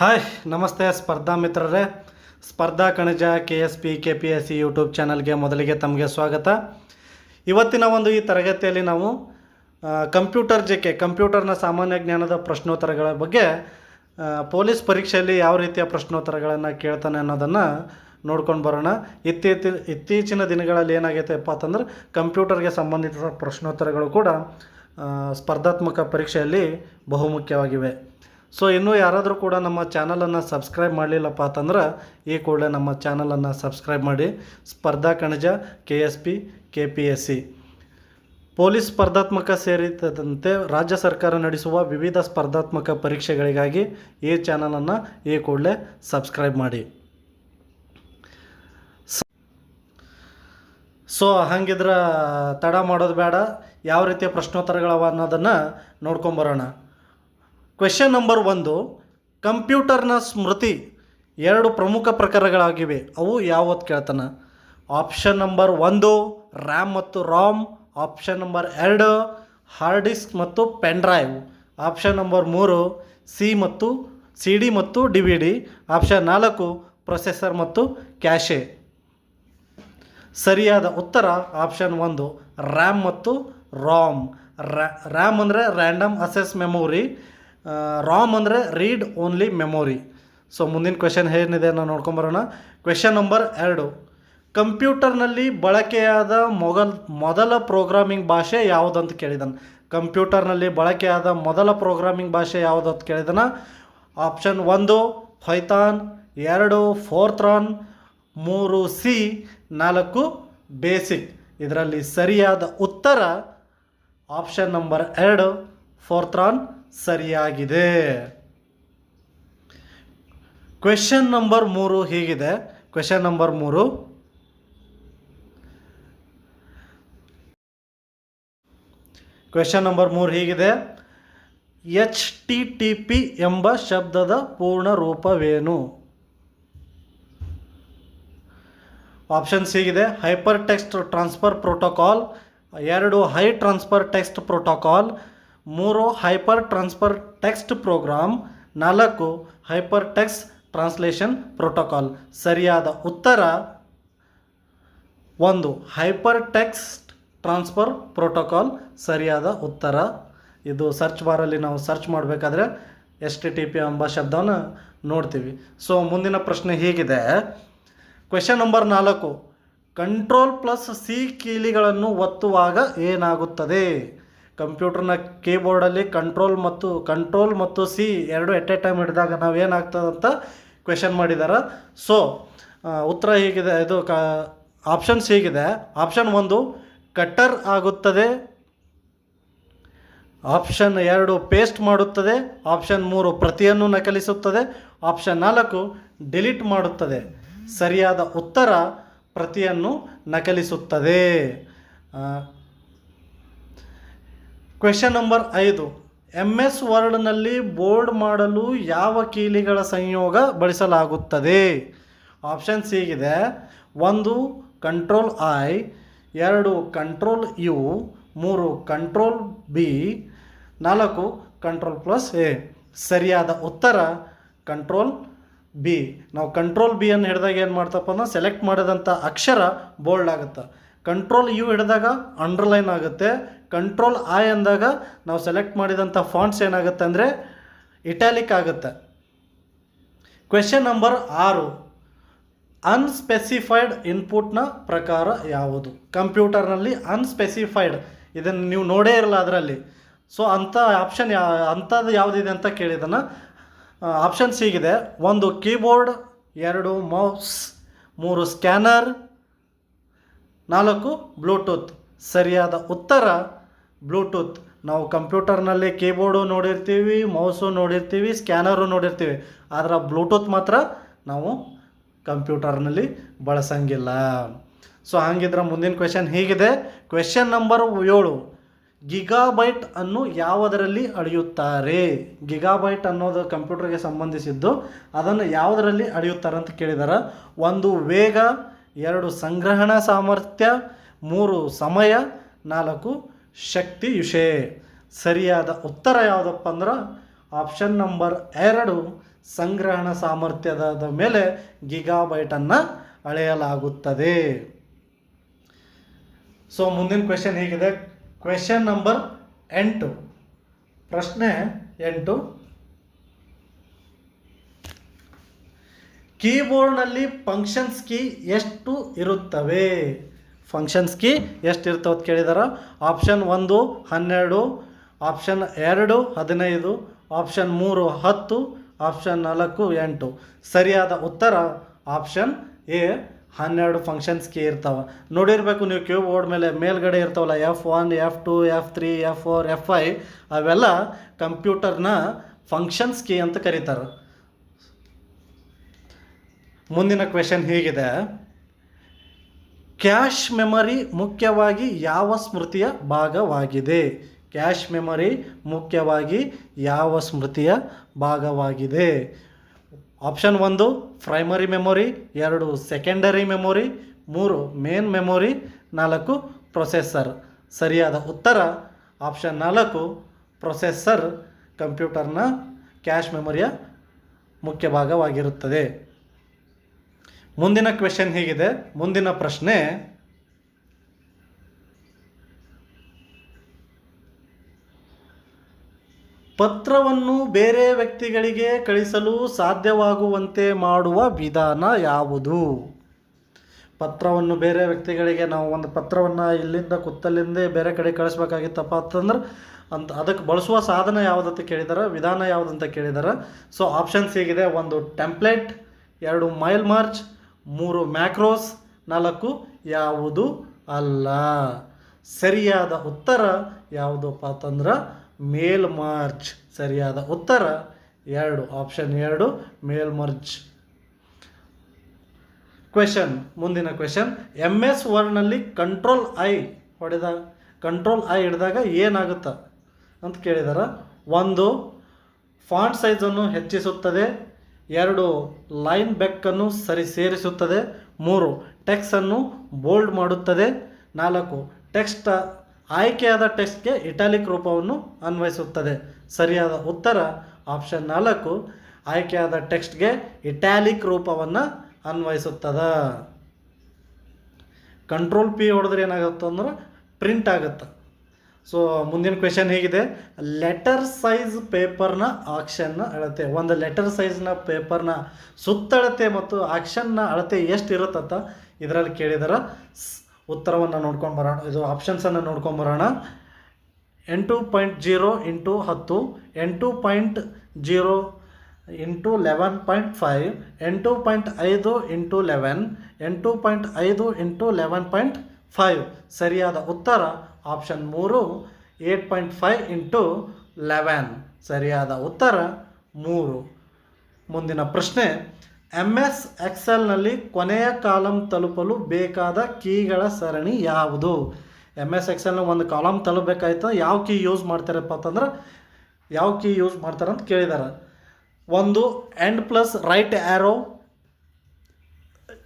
Hi, ನಮಸ್ತೆ ಸ್ಪರ್ಧಾ ಮಿತ್ರರೇ. ಸ್ಪರ್ಧಾ ಕಣಜ K S P, K P S C YouTube ಚಾನಲ್ಗೆ ಮೊದಲಿಗೆ ತಮಗೆ ಸ್ವಾಗತ. ಇವತ್ತಿನ ಒಂದು ಈ ತರಗತಿಯಲ್ಲಿ ನಾವು ಕಂಪ್ಯೂಟರ್ ಜೆ ಕಂಪ್ಯೂಟರ್ನ ಸಾಮಾನ್ಯ ಜ್ಞಾನದ ಪ್ರಶ್ನೋತ್ತರಗಳ ಬಗ್ಗೆ ಪೊಲೀಸ್ ಪರೀಕ್ಷೆಯಲ್ಲಿ ಯಾವ ರೀತಿಯ ಪ್ರಶ್ನೋತ್ತರಗಳನ್ನು ಕೇಳ್ತಾನೆ ಅನ್ನೋದನ್ನು ನೋಡ್ಕೊಂಡು ಬರೋಣ. ಇತ್ತೀಚಿ ಇತ್ತೀಚಿನ ದಿನಗಳಲ್ಲಿ ಏನಾಗೈತೆಪ್ಪ ಅಂತಂದ್ರೆ, ಕಂಪ್ಯೂಟರ್ಗೆ ಸಂಬಂಧಿಸಿದ ಪ್ರಶ್ನೋತ್ತರಗಳು ಕೂಡ ಸ್ಪರ್ಧಾತ್ಮಕ ಪರೀಕ್ಷೆಯಲ್ಲಿ ಬಹುಮುಖ್ಯವಾಗಿವೆ. ಸೊ ಇನ್ನೂ ಯಾರಾದರೂ ಕೂಡ ನಮ್ಮ ಚಾನಲನ್ನು ಸಬ್ಸ್ಕ್ರೈಬ್ ಮಾಡಲಿಲ್ಲಪ್ಪ ಅಂತಂದ್ರೆ ಈ ಕೂಡಲೇ ನಮ್ಮ ಚಾನಲನ್ನು ಸಬ್ಸ್ಕ್ರೈಬ್ ಮಾಡಿ. ಸ್ಪರ್ಧಾ ಕಣಜ K S P K P S C police ಸ್ಪರ್ಧಾತ್ಮಕ ಸೇರಿದಂತೆ ರಾಜ್ಯ ಸರ್ಕಾರ ನಡೆಸುವ ವಿವಿಧ ಸ್ಪರ್ಧಾತ್ಮಕ ಪರೀಕ್ಷೆಗಳಿಗಾಗಿ ಈ ಚಾನಲನ್ನು ಈ ಕೂಡಲೇ ಸಬ್ಸ್ಕ್ರೈಬ್ ಮಾಡಿ. ಸೊ ಹಂಗಿದ್ರೆ ತಡ ಮಾಡೋದು ಬೇಡ. ಯಾವ ರೀತಿಯ ಪ್ರಶ್ನೋತ್ತರಗಳವ ಅನ್ನೋದನ್ನು ನೋಡ್ಕೊಂಬರೋಣ. ಕ್ವೆಶನ್ ನಂಬರ್ ಒಂದು, ಕಂಪ್ಯೂಟರ್ನ ಸ್ಮೃತಿ ಎರಡು ಪ್ರಮುಖ ಪ್ರಕಾರಗಳಾಗಿವೆ. ಅವು ಯಾವತ್ತು ಕೇಳ್ತಾನೆ? ಆಪ್ಷನ್ ನಂಬರ್ ಒಂದು ರ್ಯಾಮ್ ಮತ್ತು ರಾಮ್ ಆಪ್ಷನ್ ನಂಬರ್ ಎರಡು ಹಾರ್ಡ್ ಡಿಸ್ಕ್ ಮತ್ತು ಪೆನ್ ಡ್ರೈವ್ ಆಪ್ಷನ್ ನಂಬರ್ ಮೂರು ಸಿ ಮತ್ತು ಸಿ ಡಿ ಮತ್ತು ಡಿ ವಿ ಡಿ ಆಪ್ಷನ್ ನಾಲ್ಕು ಪ್ರೊಸೆಸರ್ ಮತ್ತು ಕ್ಯಾಶೆ ಸರಿಯಾದ ಉತ್ತರ ಆಪ್ಷನ್ ಒಂದು ರ್ಯಾಮ್ ಮತ್ತು ರಾಮ್ ರ್ಯಾಮ್ ಅಂದರೆ ರ್ಯಾಂಡಮ್ ಅಸೆಸ್ ಮೆಮೊರಿ ರಾಮ್ ಅಂದರೆ ರೀಡ್ ಓನ್ಲಿ ಮೆಮೊರಿ ಸೊ ಮುಂದಿನ ಕ್ವೆಶನ್ ಏನಿದೆ ನಾವು ನೋಡ್ಕೊಂಬರೋಣ ಕ್ವೆಶನ್ ನಂಬರ್ ಎರಡು. ಕಂಪ್ಯೂಟರ್ನಲ್ಲಿ ಬಳಕೆಯಾದ ಮೊಗಲ್, ಮೊದಲ ಪ್ರೋಗ್ರಾಮಿಂಗ್ ಭಾಷೆ ಯಾವುದಂತ ಕೇಳಿದಾನೆ. ಕಂಪ್ಯೂಟರ್ನಲ್ಲಿ ಬಳಕೆಯಾದ ಮೊದಲ ಪ್ರೋಗ್ರಾಮಿಂಗ್ ಭಾಷೆ ಯಾವುದಂತ ಕೇಳಿದನ. ಆಪ್ಷನ್ ಒಂದು ಫೈಥಾನ್ ಎರಡು ಫೋರ್ತ್ರಾನ್ ಮೂರು ಸಿ ನಾಲ್ಕು ಬೇಸಿಕ್ ಇದರಲ್ಲಿ ಸರಿಯಾದ ಉತ್ತರ ಆಪ್ಷನ್ ನಂಬರ್ ಎರಡು ಫೋರ್ತ್ರಾನ್ ಸರಿಯಾಗಿದೆ. ಕ್ವೆಶನ್ ನಂಬರ್ ಮೂರು ಹೀಗಿದೆ. ಕ್ವೆಶನ್ ನಂಬರ್ ಮೂರು. ಕ್ವೆಶನ್ ನಂಬರ್ ಮೂರು ಹೀಗಿದೆ. ಎಚ್ ಟಿ ಟಿ ಪಿ ಎಂಬ ಶಬ್ದದ ಪೂರ್ಣ ರೂಪವೇನು? ಆಪ್ಷನ್ಸ್ ಹೀಗಿದೆ ಹೈಪರ್ ಟೆಕ್ಸ್ಟ್ ಟ್ರಾನ್ಸ್ಫರ್ ಪ್ರೋಟೋಕಾಲ್ ಎರಡು ಹೈ ಟ್ರಾನ್ಸ್ಫರ್ ಟೆಕ್ಸ್ಟ್ ಪ್ರೋಟೋಕಾಲ್ ಮೂರು ಹೈಪರ್ ಟ್ರಾನ್ಸ್ಫರ್ ಟೆಕ್ಸ್ಟ್ ಪ್ರೋಗ್ರಾಮ್, ನಾಲ್ಕು ಹೈಪರ್ ಟೆಕ್ಸ್ಟ್ ಟ್ರಾನ್ಸ್ಲೇಷನ್ ಪ್ರೋಟೋಕಾಲ್. ಸರಿಯಾದ ಉತ್ತರ? ಒಂದು ಹೈಪರ್ ಟೆಕ್ಸ್ಟ್ ಟ್ರಾನ್ಸ್ಫರ್ ಪ್ರೋಟೋಕಾಲ್. ಸರಿಯಾದ ಉತ್ತರ? ಇದು ಸರ್ಚ್ ಬಾರಲ್ಲಿ ನಾವು ಸರ್ಚ್ ಮಾಡಬೇಕಾದ್ರೆ ಎಸ್ ಟಿ ಟಿ ಪಿ ಎಂಬ ಶಬ್ದವನ್ನು ನೋಡ್ತೀವಿ. ಸೊ, ಮುಂದಿನ ಪ್ರಶ್ನೆ ಹೀಗಿದೆ. ಕ್ವೆಶನ್ ನಂಬರ್ ನಾಲ್ಕು. ಕಂಟ್ರೋಲ್ ಪ್ಲಸ್ ಸಿ ಕೀಲಿಗಳನ್ನು ಒತ್ತುವಾಗ ಏನಾಗುತ್ತದೆ? ಕಂಪ್ಯೂಟರ್ನ ಕೀಬೋರ್ಡಲ್ಲಿ ಕಂಟ್ರೋಲ್ ಮತ್ತು ಕಂಟ್ರೋಲ್ ಮತ್ತು ಸಿ ಎರಡು ಎಟ್ ಎ ಟೈಮ್ ಹಿಡಿದಾಗ ನಾವೇನಾಗ್ತದಂತ ಕ್ವೆಶನ್ ಮಾಡಿದ್ದಾರೆ ಸೊ ಉತ್ತರ ಹೀಗಿದೆ, ಇದು ಕ ಆಪ್ಷನ್ಸ್ ಹೀಗಿದೆ. ಆಪ್ಷನ್ ಒಂದು ಕಟ್ಟರ್ ಆಗುತ್ತದೆ. ಆಪ್ಷನ್ ಎರಡು ಪೇಸ್ಟ್ ಮಾಡುತ್ತದೆ. ಆಪ್ಷನ್ ಮೂರು, ಪ್ರತಿಯನ್ನು ನಕಲಿಸುತ್ತದೆ. ಆಪ್ಷನ್ ನಾಲ್ಕು ಡಿಲೀಟ್ ಮಾಡುತ್ತದೆ. ಸರಿಯಾದ ಉತ್ತರ ಪ್ರತಿಯನ್ನು ನಕಲಿಸುತ್ತದೆ. ಕ್ವೆಶನ್ ನಂಬರ್ ಐದು. ಎಂ ಎಸ್ ವರ್ಡ್ನಲ್ಲಿ ಬೋರ್ಡ್ ಮಾಡಲು ಯಾವ ಕೀಲಿಗಳ ಸಂಯೋಗ ಬಳಸಲಾಗುತ್ತದೆ? ಆಪ್ಷನ್ಸ್ ಸಿಗಿದೆ ಒಂದು ಕಂಟ್ರೋಲ್ ಐ ಎರಡು ಕಂಟ್ರೋಲ್ ಯು ಮೂರು ಕಂಟ್ರೋಲ್ ಬಿ ನಾಲ್ಕು ಕಂಟ್ರೋಲ್ ಪ್ಲಸ್ ಎ ಸರಿಯಾದ ಉತ್ತರ ಕಂಟ್ರೋಲ್ ಬಿ ನಾವು ಕಂಟ್ರೋಲ್ ಬಿ ಅನ್ನು ಹಿಡಿದಾಗ ಏನು ಮಾಡ್ತಪ್ಪ ಅಂದ್ರೆ ಸೆಲೆಕ್ಟ್ ಮಾಡಿದಂಥ ಅಕ್ಷರ ಬೋಲ್ಡ್ ಆಗುತ್ತೆ. ಕಂಟ್ರೋಲ್ ಯು ಹಿಡಿದಾಗ ಅಂಡರ್ಲೈನ್ ಆಗುತ್ತೆ. ಕಂಟ್ರೋಲ್ ಐ ಅಂದಾಗ ನಾವು ಸೆಲೆಕ್ಟ್ ಮಾಡಿದಂಥ ಫಾಂಟ್ಸ್ ಏನಾಗುತ್ತೆ ಅಂದರೆ ಇಟ್ಯಾಲಿಕ್ ಆಗುತ್ತೆ. ಕ್ವೆಶನ್ ನಂಬರ್ ಆರು. ಅನ್ಸ್ಪೆಸಿಫೈಡ್ ಇನ್ಪುಟ್ನ ಪ್ರಕಾರ ಯಾವುದು? ಕಂಪ್ಯೂಟರ್ನಲ್ಲಿ ಅನ್ಸ್ಪೆಸಿಫೈಡ್ ಇದನ್ನು ನೀವು ನೋಡೇ ಇರಲ್ಲ ಅದರಲ್ಲಿ. ಸೊ ಅಂಥ ಆಪ್ಷನ್ ಯಾ, ಅಂಥದ್ದು ಯಾವುದಿದೆ ಅಂತ ಕೇಳಿದನ್ನು ಆಪ್ಷನ್ಸ್ ಹೀಗಿದೆ. ಒಂದು ಕೀಬೋರ್ಡ್ ಎರಡು ಮೌಸ್ ಮೂರು ಸ್ಕ್ಯಾನರ್ ನಾಲ್ಕು, ಬ್ಲೂಟೂತ್. ಸರಿಯಾದ ಉತ್ತರ, ಬ್ಲೂಟೂತ್. ನಾವು ಕಂಪ್ಯೂಟರ್ನಲ್ಲಿ ಕೀಬೋರ್ಡು ನೋಡಿರ್ತೀವಿ, ಮೌಸು ನೋಡಿರ್ತೀವಿ, ಸ್ಕ್ಯಾನರು ನೋಡಿರ್ತೀವಿ. ಆದರೆ ಬ್ಲೂಟೂತ್ ಮಾತ್ರ ನಾವು ಕಂಪ್ಯೂಟರ್ನಲ್ಲಿ ಬಳಸಂಗಿಲ್ಲ. ಸೊ, ಹಾಗಿದ್ರೆ ಮುಂದಿನ ಕ್ವೆಶನ್ ಹೀಗಿದೆ. ಕ್ವೆಶನ್ ನಂಬರ್ ಏಳು. ಗಿಗಾಬೈಟ್ ಅನ್ನು ಯಾವುದರಲ್ಲಿ ಅಳೆಯುತ್ತಾರೆ? ಗಿಗಾಬೈಟ್ ಅನ್ನೋದು ಕಂಪ್ಯೂಟರ್ಗೆ ಸಂಬಂಧಿಸಿದ್ದು. ಅದನ್ನು ಯಾವುದರಲ್ಲಿ ಅಳೆಯುತ್ತಾರೆ ಅಂತ ಕೇಳಿದಾರೆ. ಒಂದು ವೇಗ ಎರಡು ಸಂಗ್ರಹಣ ಸಾಮರ್ಥ್ಯ, ಮೂರು ಸಮಯ, ನಾಲ್ಕು ಶಕ್ತಿ ಯುಷೆ ಸರಿಯಾದ ಉತ್ತರ ಯಾವುದಪ್ಪ ಅಂದ್ರೆ ಆಪ್ಷನ್ ನಂಬರ್ ಎರಡು ಸಂಗ್ರಹಣ ಸಾಮರ್ಥ್ಯದ ಮೇಲೆ ಗಿಗಾಬೈಟನ್ನು ಅಳೆಯಲಾಗುತ್ತದೆ. ಸೊ ಮುಂದಿನ ಕ್ವೆಶನ್ ಹೀಗಿದೆ. ಕ್ವೆಶನ್ ನಂಬರ್ ಎಂಟು. ಪ್ರಶ್ನೆ ಎಂಟು. ಕೀಬೋರ್ಡ್ನಲ್ಲಿ ಫಂಕ್ಷನ್ಸ್ ಕೀ ಎಷ್ಟು ಇರುತ್ತವೆ? ಫಂಕ್ಷನ್ಸ್ ಕೀ ಎಷ್ಟು ಇರ್ತವೆ ಅಂತ ಕೇಳಿದಾರ? ಆಪ್ಷನ್ ಒಂದು ಹನ್ನೆರಡು ಆಪ್ಷನ್ ಎರಡು ಹದಿನೈದು ಆಪ್ಷನ್ ಮೂರು ಹತ್ತು ಆಪ್ಷನ್ ನಾಲ್ಕು ಎಂಟು. ಸರಿಯಾದ ಉತ್ತರ ಆಪ್ಷನ್ ಎ ಹನ್ನೆರಡು ಫಂಕ್ಷನ್ಸ್ ಕೀ ಇರ್ತಾವೆ. ನೋಡಿರಬೇಕು ನೀವು ಕ್ಯೂ ಬೋರ್ಡ್ ಮೇಲೆ ಮೇಲ್ಗಡೆ ಇರ್ತಾವಲ್ಲ F one F two F three F four F five ಅವೆಲ್ಲ ಕಂಪ್ಯೂಟರ್ನ ಫಂಕ್ಷನ್ಸ್ ಕೀ ಅಂತ ಕರೀತಾರೆ. ಮುಂದಿನ ಕ್ವೆಶನ್ ಹೀಗಿದೆ. ಕ್ಯಾಶ್ ಮೆಮರಿ ಮುಖ್ಯವಾಗಿ ಯಾವ ಸ್ಮೃತಿಯ ಭಾಗವಾಗಿದೆ? ಕ್ಯಾಶ್ ಮೆಮರಿ ಮುಖ್ಯವಾಗಿ ಯಾವ ಸ್ಮೃತಿಯ ಭಾಗವಾಗಿದೆ? ಆಪ್ಷನ್ ಒಂದು ಪ್ರೈಮರಿ ಮೆಮೊರಿ ಎರಡು ಸೆಕೆಂಡರಿ ಮೆಮೊರಿ ಮೂರು ಮೇನ್ ಮೆಮೊರಿ ನಾಲ್ಕು ಪ್ರೊಸೆಸರ್ ಸರಿಯಾದ ಉತ್ತರ ಆಪ್ಷನ್ ನಾಲ್ಕು ಪ್ರೊಸೆಸರ್ ಕಂಪ್ಯೂಟರ್ನ ಕ್ಯಾಶ್ ಮೆಮೊರಿಯ ಮುಖ್ಯ ಭಾಗವಾಗಿರುತ್ತದೆ. ಮುಂದಿನ ಕ್ವೆಶನ್ ಹೀಗಿದೆ? ಮುಂದಿನ ಪ್ರಶ್ನೆ, ಪತ್ರವನ್ನು ಬೇರೆ ವ್ಯಕ್ತಿಗಳಿಗೆ ಕಳಿಸಲು ಸಾಧ್ಯವಾಗುವಂತೆ ಮಾಡುವ ವಿಧಾನ ಯಾವುದು? ಪತ್ರವನ್ನು ಬೇರೆ ವ್ಯಕ್ತಿಗಳಿಗೆ ನಾವು ಒಂದು ಪತ್ರವನ್ನು ಇಲ್ಲಿಂದ ಕುತ್ತಲಿಂದ ಬೇರೆ ಕಡೆ ಕಳಿಸ್ಬೇಕಾಗಿತ್ತಪ್ಪ ಅಂತಂದ್ರೆ ಅಂತ ಅದಕ್ಕೆ ಬಳಸುವ ಸಾಧನ ಯಾವುದಂತ ಕೇಳಿದಾರೆ, ವಿಧಾನ ಯಾವುದಂತ ಕೇಳಿದಾರೆ. ಸೊ ಆಪ್ಷನ್ಸ್ ಹೇಗಿದೆ. ಒಂದು ಟೆಂಪ್ಲೇಟ್ ಎರಡು ಮೈಲ್ ಮಾರ್ಚ್ ಮೂರು ಮ್ಯಾಕ್ರೋಸ್ ನಾಲ್ಕು ಯಾವುದು ಅಲ್ಲ. ಸರಿಯಾದ ಉತ್ತರ ಯಾವುದಪ್ಪ ಅಂತಂದ್ರೆ ಮೇಲ್ ಮಾರ್ಚ್. ಸರಿಯಾದ ಉತ್ತರ ಎರಡು ಆಪ್ಷನ್ ಎರಡು, ಮೇಲ್ ಮಾರ್ಚ್. ಕ್ವೆಶನ್ ಮುಂದಿನ ಕ್ವೆಶನ್ ಎಂ ಎಸ್ ವರ್ಡ್ನಲ್ಲಿ ಕಂಟ್ರೋಲ್ ಐ ಹೊಡೆದಾಗ ಕಂಟ್ರೋಲ್ ಐ ಹಿಡಿದಾಗ ಏನಾಗುತ್ತೆ ಅಂತ ಕೇಳಿದಾರ. ಒಂದು ಫಾಂಟ್ ಸೈಜನ್ನು ಹೆಚ್ಚಿಸುತ್ತದೆ. ಎರಡು ಲೈನ್ ಬೆಕ್ಕನ್ನು ಸರಿ ಸೇರಿಸುತ್ತದೆ. ಮೂರು ಟೆಕ್ಸನ್ನು ಬೋಲ್ಡ್ ಮಾಡುತ್ತದೆ. ನಾಲ್ಕು, ಟೆಕ್ಸ್ಟ್ ಆಯ್ಕೆಯಾದ ಟೆಕ್ಸ್ಟ್ಗೆ ಇಟಾಲಿಕ್ ರೂಪವನ್ನು ಅನ್ವಯಿಸುತ್ತದೆ. ಸರಿಯಾದ ಉತ್ತರ, ಆಪ್ಷನ್ ನಾಲ್ಕು, ಆಯ್ಕೆಯಾದ ಟೆಕ್ಸ್ಟ್ಗೆ ಇಟ್ಯಾಲಿಕ್ ರೂಪವನ್ನು ಅನ್ವಯಿಸುತ್ತದೆ. ಕಂಟ್ರೋಲ್ ಪಿ ಹೊಡೆದ್ರೆ ಏನಾಗುತ್ತೆ ಅಂದ್ರೆ ಪ್ರಿಂಟ್ ಆಗುತ್ತೆ. ಸೊ ಮುಂದಿನ ಕ್ವೆಶನ್ ಹೇಗಿದೆ? ಲೆಟರ್ ಸೈಜ್ ಪೇಪರ್ನ ಆಕ್ಷನ್ನ ಅಳತೆ. ಒಂದು ಲೆಟರ್ ಸೈಜ್ನ ಪೇಪರ್ನ ಸುತ್ತಳತೆ ಮತ್ತು ಆಕ್ಷನ್ನ ಅಳತೆ ಎಷ್ಟು ಇರುತ್ತಂತ ಇದರಲ್ಲಿ ಕೇಳಿದಾರೆ. ಉತ್ತರವನ್ನು ನೋಡ್ಕೊಂಡು ಬರೋಣ. ಇದು ಆಪ್ಷನ್ಸನ್ನು ನೋಡ್ಕೊಂಡು ಬರೋಣ. ಎಂಟು ಪಾಯಿಂಟ್ ಜೀರೋ ಇಂಟು ಹತ್ತು, ಎಂಟು point zero into eleven point five, ಎಂಟು ಪಾಯಿಂಟ್ ಐದು ಇಂಟು ಲೆವೆನ್, ಎಂಟು ಪಾಯಿಂಟ್ ಐದು ಇಂಟು ಲೆವೆನ್ ಪಾಯಿಂಟ್ ಫೈವ್. ಸರಿಯಾದ ಉತ್ತರ ಆಪ್ಷನ್ ಮೂರು, eight point five into eleven. ಸರಿಯಾದ ಉತ್ತರ ಮೂರು. ಮುಂದಿನ ಪ್ರಶ್ನೆ ಎಂ ಎಸ್ ಎಕ್ಸೆಲ್ನಲ್ಲಿ ಕೊನೆಯ ಕಾಲಮ್ ತಲುಪಲು ಬೇಕಾದ ಕೀಗಳ ಸರಣಿ ಯಾವುದು? ಎಂ ಎಸ್ ಎಕ್ಸೆಲ್ನ ಒಂದು ಕಾಲಮ್ ತಲುಪಬೇಕಾಯ್ತು. ಯಾವ ಕೀ ಯೂಸ್ ಮಾಡ್ತಾರಪ್ಪ ಅಂತಂದ್ರೆ, ಯಾವ ಕೀ ಯೂಸ್ ಮಾಡ್ತಾರೆ ಅಂತ ಕೇಳಿದ್ದಾರೆ ಒಂದು, end plus right arrow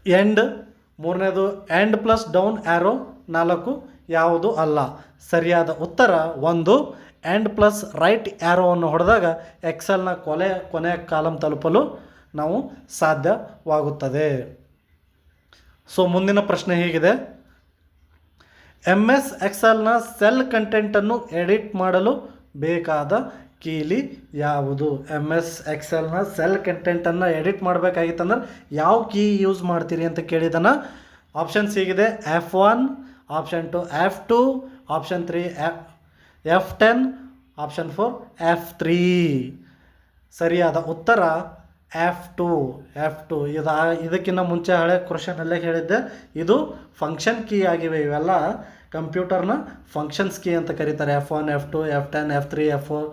end. ಮೂರನೇದು, ಎಂಡ್ ಪ್ಲಸ್ ಡೌನ್ ಆ್ಯರೋ ನಾಲ್ಕು ಯಾವುದು ಅಲ್ಲ. ಸರಿಯಾದ ಉತ್ತರ ಒಂದು. ಆ್ಯಂಡ್ ಪ್ಲಸ್ ರೈಟ್ ಆ್ಯರೋವನ್ನು ಹೊಡೆದಾಗ ಎಕ್ಸೆಲ್ನ ಕೊಲೆ, ಕೊನೆಯ ಕಾಲಂ ತಲುಪಲು ನಾವು ಸಾಧ್ಯವಾಗುತ್ತದೆ. ಸೊ ಮುಂದಿನ ಪ್ರಶ್ನೆ ಹೀಗಿದೆ. ಎಂ ಎಸ್ ಎಕ್ಸೆಲ್ನ ಸೆಲ್ ಕಂಟೆಂಟನ್ನು ಎಡಿಟ್ ಮಾಡಲು ಬೇಕಾದ ಕೀಲಿ ಯಾವುದು? ಎಂ ಎಸ್ ಎಕ್ಸೆಲ್ನ ಸೆಲ್ ಕಂಟೆಂಟನ್ನು ಎಡಿಟ್ ಮಾಡಬೇಕಾಗಿತ್ತಂದ್ರೆ ಯಾವ ಕೀ ಯೂಸ್ ಮಾಡ್ತೀರಿ ಅಂತ ಕೇಳಿದನ ಆಪ್ಷನ್ಸ್ ಹೀಗಿದೆ. F one option two F two option three F ten option four F three ಸರಿಯಾದ ಉತ್ತರ ಎಫ್ ಟು ಎಫ್ ಟು ಇದು ಇದಕ್ಕಿಂತ ಮುಂಚೆ ಹಳೆ ಕ್ವಶನಲ್ಲೇ ಹೇಳಿದ್ದೆ. ಇದು ಫಂಕ್ಷನ್ ಕೀ ಆಗಿವೆ ಇವೆಲ್ಲ. ಕಂಪ್ಯೂಟರ್ನ ಫಂಕ್ಷನ್ಸ್ ಕೀ ಅಂತ ಕರೀತಾರೆ. F one F two F ten F three F four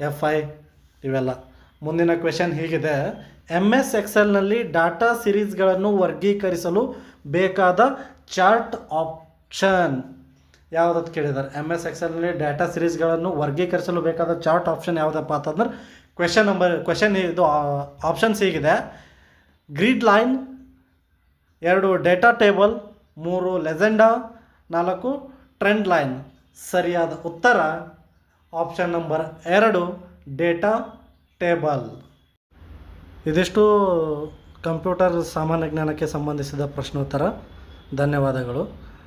F five ಇವೆಲ್ಲ. ಮುಂದಿನ ಕ್ವೆಶನ್ ಹೀಗಿದೆ. ಎಂ ಎಸ್ ಎಕ್ಸೆಲ್ನಲ್ಲಿ ಡಾಟಾ ಸಿರೀಸ್ಗಳನ್ನು ವರ್ಗೀಕರಿಸಲು ಬೇಕಾದ ಚಾರ್ಟ್ ಆಪ್ಷನ್. ಯಾವುದಂತ ಕೇಳಿದ್ದಾರೆ ಎಂ ಎಸ್ ಎಕ್ಸೆಲ್ನಲ್ಲಿ ಡಾಟಾ ಸಿರೀಸ್ಗಳನ್ನು ವರ್ಗೀಕರಿಸಲು ಬೇಕಾದ ಚಾರ್ಟ್ ಆಪ್ಷನ್ ಯಾವುದಪ್ಪ ಅಂತಂದ್ರೆ ಕ್ವೆಶನ್ ನಂಬರ್ ಕ್ವೆಶನ್ ಇದು ಆಪ್ಷನ್ಸ್ ಹೀಗಿದೆ. ಗ್ರೀಡ್ ಲೈನ್, ಎರಡು ಡೇಟಾ ಟೇಬಲ್ ಮೂರು ಲೆಜೆಂಡಾ ನಾಲ್ಕು ಟ್ರೆಂಡ್ ಲೈನ್ ಸರಿಯಾದ ಉತ್ತರ ಆಪ್ಷನ್ ನಂಬರ್ ಎರಡು ಡೇಟಾ ಟೇಬಲ್ ಇದಿಷ್ಟು ಕಂಪ್ಯೂಟರ್ ಸಾಮಾನ್ಯ ಜ್ಞಾನಕ್ಕೆ ಸಂಬಂಧಿಸಿದ ಪ್ರಶ್ನೋತ್ತರ. ಧನ್ಯವಾದಗಳು.